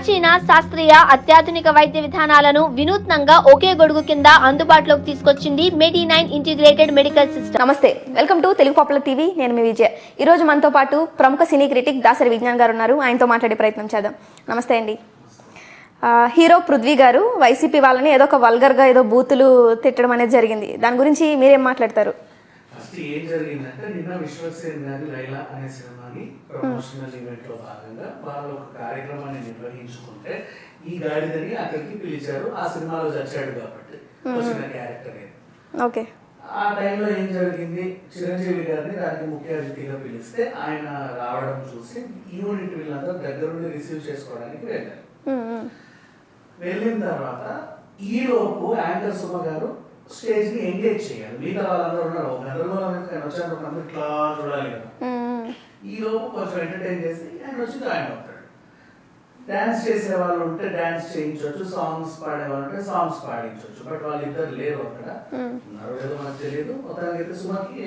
ప్రాచీన శాస్త్రీయ అత్యాధునిక వైద్య విధానాలను వినూత్నంగా ఒకే గొడుగు కింద అందుబాటులోకి తీసుకొచ్చింది medi nine integrated medical system. నమస్తే welcome to Telugu popular TV. నేను మీ విజయ. ఈ రోజు మనతో పాటు ప్రముఖ సినీ క్రిటిక్ దాసరి విజ్ఞాన్ గారు ఉన్నారు. ఆయనతో మాట్లాడే ప్రయత్నం చేద్దాం. నమస్తే అండి. హీరో పృథ్వీ గారు వైసీపీ వాళ్ళని ఏదో ఒక వల్గర్గా ఏదో బూతులు తిట్టడం అనేది జరిగింది. దాని గురించి మీరేం మాట్లాడతారు? ఫస్ట్ ఏం జరిగిందంటే నిన్న విశ్వసేన్ గారి లైలా అనే సినిమాని ప్రమోషనల్ ఈవెంట్లో భాగంగా వాళ్ళు ఒక కార్యక్రమాన్ని నిర్వహించుకుంటే ఈ గాడిదని అక్కడికి పిలిచారు. ఆ సినిమాలో చచ్చాడు కాబట్టి వచ్చిన క్యారెక్టర్ ఓకే. ఆ టైంలో ఏం జరిగింది? చిరంజీవి గారిని దానికి ముఖ్య అతిథిగా పిలిస్తే ఆయన రావడం చూసి యూనిట్ వీళ్ళందరూ దగ్గరుండి రిసీవ్ చేసుకోవడానికి వెళ్ళారు. వెళ్ళిన తర్వాత ఈ లోపు యాంకర్ సుమ గారు స్టేజ్ని ఎంగేజ్ చేయాలి. మిగతా వాళ్ళందరూ ఉన్నారు. ఒక ఎందుకు ఆయన వచ్చారు. అందరూ ఇట్లా చూడాలి కదా. ఈ లోపు కొంచెం ఎంటర్టైన్ చేసి ఆయన వచ్చి జాయిన్ అవుతాడు. డాన్స్ చేసే వాళ్ళు ఉంటే డాన్స్ చేయించవచ్చు సాంగ్స్ పాడే వాళ్ళు ఉంటే సాంగ్స్ పాడించవచ్చు బట్ వాళ్ళిద్దరు లేరు అక్కడ. ఉన్నారో లేదో మనకు తెలియదు అయితే సుమకి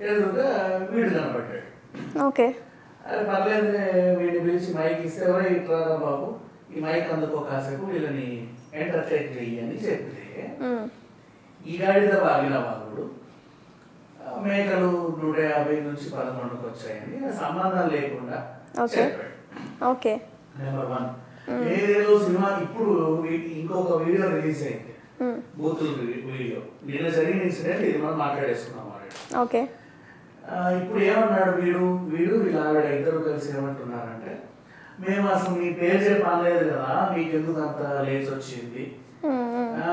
ఎదురుగా వీడు కనబడ్డాడు. ఓకే. అరే పర్లేదు వీడిని పిలిచి మైక్ ఇస్తే ఎవరో ఇట్రారా బాబు. ఈ మైక్ అందుకో కాసేపు వీళ్ళని ఎంటర్టైన్ చెయ్యి అని చెప్తే ఈ గాడిద వాగిన వాగుడు ఆ, మేకలు నూట యాభై నుంచి పదకొండుకు వచ్చాయని ఆ సంబంధం లేకుండా. చెప్పాడు. ఓకే. నెంబర్ వన్ ఏదేదో సినిమా ఇప్పుడు ఇంకొక వీడియో రిలీజ్ అయింది. బూతులు వీడియో. నిన్న జరిగిన ఇన్సిడెంట్ ఇది మనం మాట్లాడేసుకున్నాం ఓకే. ఇప్పుడు ఏమన్నాడు వీడు? వీడు వీళ్ళ ఆవిడ ఇద్దరు కలిసి ఏమంటున్నారంటే మేము అసలు మీ పేరు చెప్పలేదు కదా మీకు ఎందుకు అంత లేచి వచ్చింది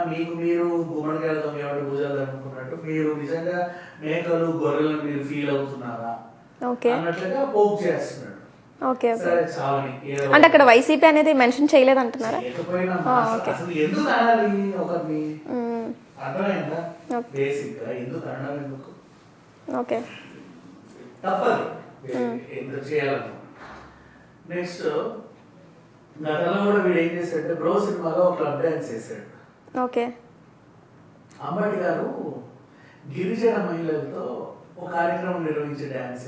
మీకు మీరు గుమ్మడికాయలతో ఆవిడ పూజలు అనుకున్నట్టు మీరు నిజంగా మేకలు గొర్రెలను మీరు ఫీల్ అవుతున్నారా? ఓకే. అన్నట్లుగా పోక్ చేస్తున్నాడు. ఓకే సరే చావని అంటే అక్కడ వైసీపీ అనేది మెన్షన్ చేయలేదు అంటున్నారా అసలు- ఓకే. అసలు ఎందుకు అనాలి ఒకరిని? ఉమ్, అర్థమైందా? ఓకే. బేసిక్గా ఎందుకు అనడం ఎందుకు? ఓకే. తప్పదు. ఎందుకు చేయాలను. నెక్స్ట్ గతంలో కూడా వీడు ఏం చేశాడంటే బ్రో సినిమాలో క్లబ్ డాన్స్ చేశాడు. ఓకే. అంబటి గారు గిరిజన మహిళలతో ఒక కార్యక్రమం నిర్వహించి డాన్స్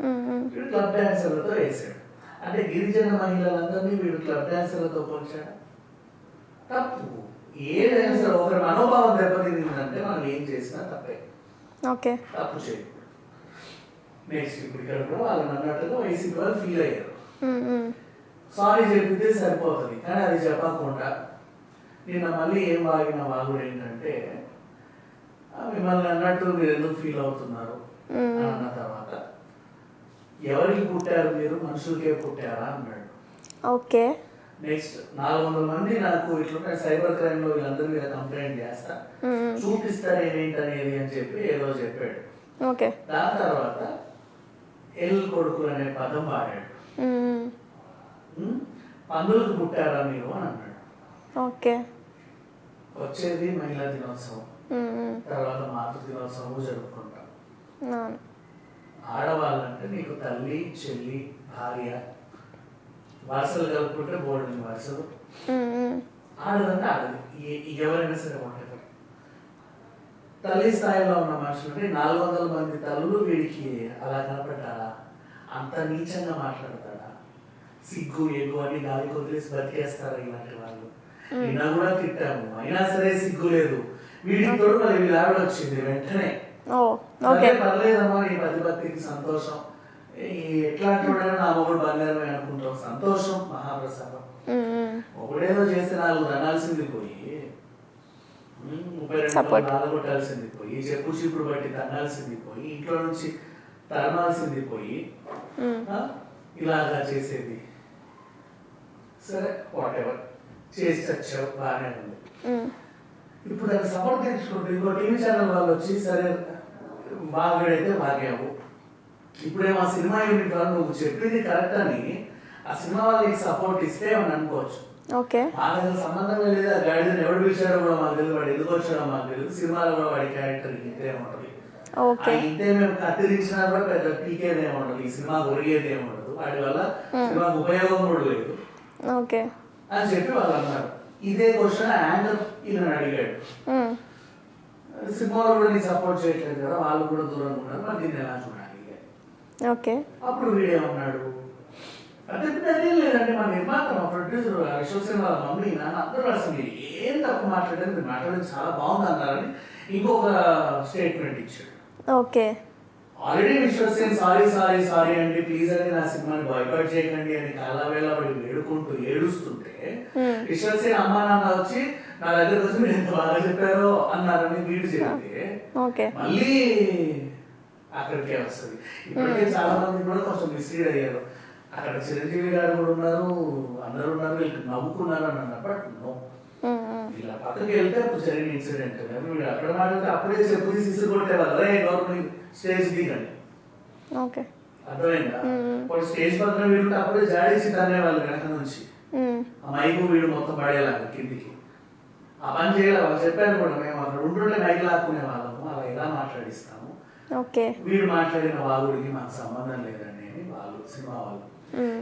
ఉమ్. వీడు క్లబ్ డాన్సర్లతో వేసాడు. అంటే గిరిజన మహిళలందరినీ వీడు క్లబ్ డాన్సర్లతో పోల్చాడు? తప్పు. ఏదైనా సరే ఒకరి మనోభావం దెబ్బతిందంటే మనం ఏం చేసినా తప్పే. ఓకే. తప్పు చేయకూడదు నెక్స్ట్ ఇప్పుడు ఇక్కడ కూడా వాళ్ళని అన్నట్టుగా వైసీపీ వాళ్ళు ఫీల్ అయ్యారు. సారీ చెప్పితే సరిపోతుంది కానీ అది చెప్పకుండా నిన్న మళ్ళీ ఏం వాగిన వాగుడు ఏంటంటే మిమ్మల్ని అన్నట్టు మీరు ఎందుకు ఫీల్ అవుతున్నారు? అన్న తర్వాత ఎవరికి పుట్టారు మీరు? మనుషులకే పుట్టారా? అన్నాడు. ఓకే. నెక్స్ట్ నాలుగు వందల మంది నాకు ఇట్లున్న సైబర్ క్రైమ్లో వీళ్ళందరి మీద కంప్లైంట్ చేస్తా. చూపిస్తారు ఏంటనేది అని చెప్పి ఏదో చెప్పాడు. ఓకే. దాని తర్వాత ఎల్ కొడుకులు అనే పదం వాడాడు పందులకు పుట్టారా మీరు? అని అన్నాడు. ఓకే. వచ్చేది మహిళా దినోత్సవం. తర్వాత మాతృ దినోత్సవం జరుపుకుంటాం. ఆడవాళ్ళంటే నీకు తల్లి చెల్లి భార్య వరుసలు కలుపుకుంటే బోల్డెన్ వరుసలు. ఆడదంటే ఆడది. ఎవరైనా సరే ఉంటుంది తల్లి స్థాయిలో ఉన్న మనుషులంటే నాలుగు వందల మంది తల్లులు వీడికి అలా కనపడ్డారా? అంత నీచంగా మాట్లాడతాడా? సిగ్గు ఎగ్గు అని గాలి వదిలేసి బతికేస్తారా ఇలాంటి వాళ్ళు? నిన్న కూడా తిట్టాము. అయినా సరే సిగ్గు లేదు. వీడికి తోడు మళ్ళీ వీళ్ళ ఆవిడ వచ్చింది వెంటనే. ఓకే. పర్లేదమ్మా నీ ప్రతిపత్తికి సంతోషం. ఈ ఎట్లాంటి వాడైనా నా మొగుడు బంగారమే అనుకుంటాం. సంతోషం మహాప్రసాదం. ఒకడేదో చేస్తే నాలుగు తనాల్సింది పోయి ముప్పై రెండు Support. నాలుగు కొట్టాల్సింది పోయి చెప్పు చీపురు బట్టి తన్నాల్సింది పోయి ఇంట్లో నుంచి తరమాల్సింది పోయి ఇలాగా చేసేది. సరే వాట్ ఎవర్ చేసి చచ్చావు బాగానే ఉంది. ఇప్పుడు దాన్ని సమర్థించుకుంటూ ఇంకో టీవీ ఛానల్ వాళ్ళు వచ్చి సరే బాగాడైతే బాగావు ఇప్పుడేమో ఆ సినిమా యూనిట్ వాళ్ళు నువ్వు చెప్పింది కరెక్ట్ అని ఆ సినిమా వాళ్ళకి సపోర్ట్ ఇస్తే అని అనుకోవచ్చు. మాకు అసలు సంబంధమే లేదు ఆ గైడ్ని ఎవడు పిలిచాడో కూడా మాకు తెలియదు వాడు ఎందుకు వచ్చాడో మాకు తెలియదు సినిమాలో కూడా వాడి క్యారెక్టర్ ఇంతే ఉంటుంది. ఆ ఇంతే మేము కత్తిరించినా కూడా పెద్ద పీకేది ఏమి ఉండదు ఈ సినిమా ఒరిగేది ఏమి ఉండదు. వాడి వల్ల సినిమాకు ఉపయోగం కూడా లేదు. ఓకే. అని చెప్పి వాళ్ళు అన్నారు. ఇదే క్వశ్చన్ యాంకర్ ఈయన అడిగాడు. సినిమాలో కూడా నీకు సపోర్ట్ చేయట్లేదు కదా వాళ్ళు కూడా దూరంగా ఉన్నారు మరి దీన్ని ఎలా చూడాలి? ఓకే. అప్పుడు వీడేమన్నాడు అంటే అదేం లేదండి మా నిర్మాత మా ప్రొడ్యూసర్ అశోక్ వాళ్ళ మమ్మీ నాన్న అందరూ అసలు ఏం తప్పు మాట్లాడారు మీరు మాట్లాడడం చాలా బాగుంది అన్నారని ఇంకొక స్టేట్మెంట్ ఇచ్చాడు. Okay. Already Vishwaksen sorry sorry sorry అండి ప్లీజ్ అండి నా సినిమాని బాయ్కాట్ చేయకండి అని కాలవేళ పడి వేడుకుంటూ ఏడుస్తుంటే విశ్వసేన్ అమ్మా నాన్న వచ్చి నా దగ్గరకు వచ్చి మీరు ఎంత బాగా చెప్పారో అన్నారని వీడు ఓకే మళ్ళీ అక్కడికే వస్తుంది. ఇప్పటికే చాలా మంది కూడా కొంచెం మిస్లీడ్ అయ్యారు. అక్కడ చిరంజీవి గారు కూడా ఉన్నారు అందరు ఉన్నారు వీళ్ళు నవ్వుకున్నారు అని అన్నారు బట్ నో. ఇలా పక్కకి వెళ్తే అప్పుడు జరిగిన ఇన్సిడెంట్ వీళ్ళు అక్కడ మాట్లాడితే అప్పుడే చెప్పు తీసి ఇసురు కొట్టేవాళ్ళు. రే గవర్నమెంట్ స్టేజ్ దిగండి ఓకే. అర్థమైందా? వాళ్ళు స్టేజ్ పక్కన వీళ్ళు అప్పుడే జాడేసి తన్నేవాళ్ళు వెనక నుంచి. ఆ మైకు వీడు మొత్తం పడేలాగా కిందికి. ఆ పని చేయాలి వాళ్ళు చెప్పారు కూడా మేము అక్కడ ఉంటుంటే మైక్ లాక్కునే వాళ్ళము అలా ఎలా మాట్లాడిస్తాము. వీడు మాట్లాడిన వాగుడికి మాకు సంబంధం లేదండి వాళ్ళు సినిమా వాళ్ళు.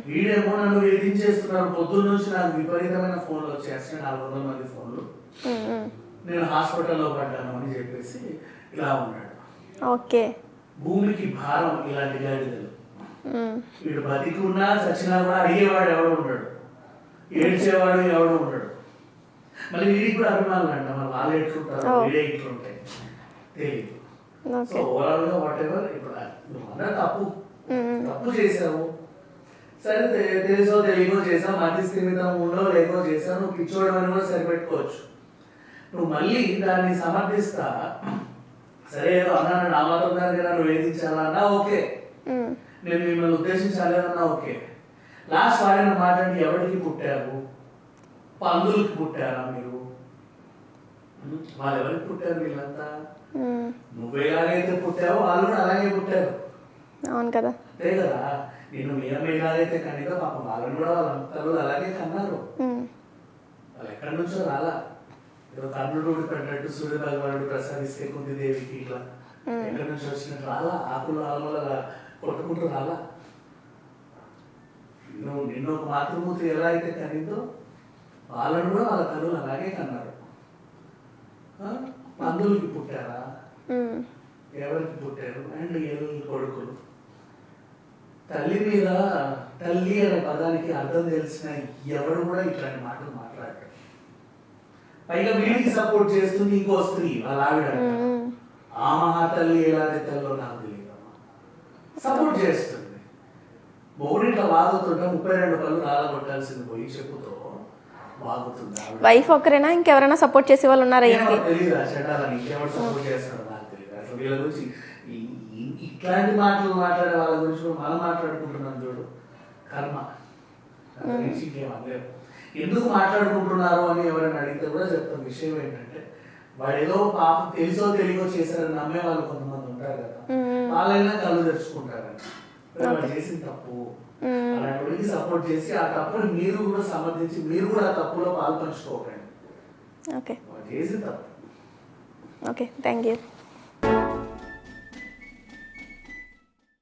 వీడేమో నన్ను వేధించేస్తున్నారు. పొద్దున్న నుంచి నాకు విపరీతమైన ఫోన్లు వచ్చేస్తాయి నాలుగు వందల మంది ఫోన్లు. నేను హాస్పిటల్లో పడ్డాను అని చెప్పేసి ఇలా ఉన్నాడు. ఓకే. భూమికి భారం ఇలాంటి గాడిదలు. వీడు బతికి ఉన్నా చచ్చినా కూడా అడిగేవాడు ఎవడు ఉండడు. ఏడ్చేవాడు ఎవడు ఉండడు. మళ్ళీ వీడికి కూడా అభిమానులు అంట మరి వాళ్ళు ఎట్లుంటారు. వీడే ఇట్లుంటాయి తెలియదు సో ఓవరాల్గా వాట్ ఎవర్ ఇప్పుడు నువ్వు అన్న తప్పు. తప్పు చేసావు సరే తెలుసో తెలియకో చేసావు మతి స్థిమితం ఉండో లేకో చేసావు నువ్వు పిచ్చోడు అని కూడా సరిపెట్టుకోవచ్చు. నువ్వు మళ్ళీ దాన్ని సమర్థిస్తా సరే ఏదో అన్నాను నా మాత్రం దానికి నన్ను వేధించాలా అన్నా ఓకే. నేను మిమ్మల్ని ఉద్దేశించాలేదన్నా ఓకే. లాస్ట్ వాడిన మాట్లాడి ఎవరికి పుట్టారు? పందులకి పుట్టారా మీరు? వాళ్ళు ఎవరికి పుట్టారు వీళ్ళంతా. నువ్వు ఎలాగైతే పుట్టావో వాళ్ళు కూడా అలాగే పుట్టారు. అవును కదా. అంతే కదా. నేను మీ అమ్మ ఎలాగైతే కనిగా పాపం వాళ్ళని కూడా వాళ్ళ తల్లులు అలాగే కన్నారు. వాళ్ళు ఎక్కడి నుంచో రాలా. ఏదో కర్ణుడు పడ్డట్టు సూర్య భగవానుడు ప్రసాదిస్తే కుంది దేవికి ఇట్లా ఎక్కడి నుంచి వచ్చినట్టు రాలా. ఆకులు ఆలమల కొట్టుకుంటూ రాలా. నువ్వు నిన్న ఒక మాతృమూర్తి ఎలా అయితే కనిందో వాళ్ళని కూడా వాళ్ళ తల్లులు అలాగే కన్నారు? పందులకి పుట్టారా. ఎవరికి పుట్టారు? అండ్ ఏళ్ళు కొడుకులు. తల్లి మీద తల్లి అనే పదానికి అర్థం తెలిసిన ఎవరు కూడా ఇట్లాంటి మాటలు మాట్లాడరు. పైగా వీడికి సపోర్ట్ చేస్తుంది ఇంకో స్త్రీ వాళ్ళ ఆవిడ. ఆ మహాతల్లి ఎలాంటి తల్లో నాకు తెలియదు సపోర్ట్ చేస్తుంది. మొగుడు ఇట్లా వాగుతుంటే ముప్పై రెండు పళ్ళు రాలగొట్టాల్సింది పోయి చెప్పుతో వాగుతుంది. వైఫ్ ఇంకెవరైనా సపోర్ట్ చేసే వాళ్ళు ఉన్నారా తెలీదు ఆ చట్టాలని ఇంకెవరు సపోర్ట్ చేస్తాడో నాకు తెలియదు అసలు వీళ్ళ గురించి ఇట్లాంటి మాటలు మాట్లాడే వాళ్ళ గురించి మనం మాట్లాడుకుంటున్నాం చూడు. కర్మ. అంతకు మించి ఇంకేం అనలేము ఎందుకు మాట్లాడుకుంటున్నారు అని ఎవరైనా అడిగితే కూడా చెప్తాం. విషయం ఏంటంటే వాడు ఏదో పాపం తెలుసో తెలియకో చేశారని నమ్మే వాళ్ళు కొంతమంది ఉంటారు కదా. వాళ్ళైనా కళ్ళు తెరుచుకుంటారని చేసిన తప్పు. అలాంటి సపోర్ట్ చేసి ఆ తప్పుని మీరు కూడా సమర్థించి మీరు కూడా ఆ తప్పులో పాల్పంచుకోకండి చేసిన తప్పు. ఓకే. Thank you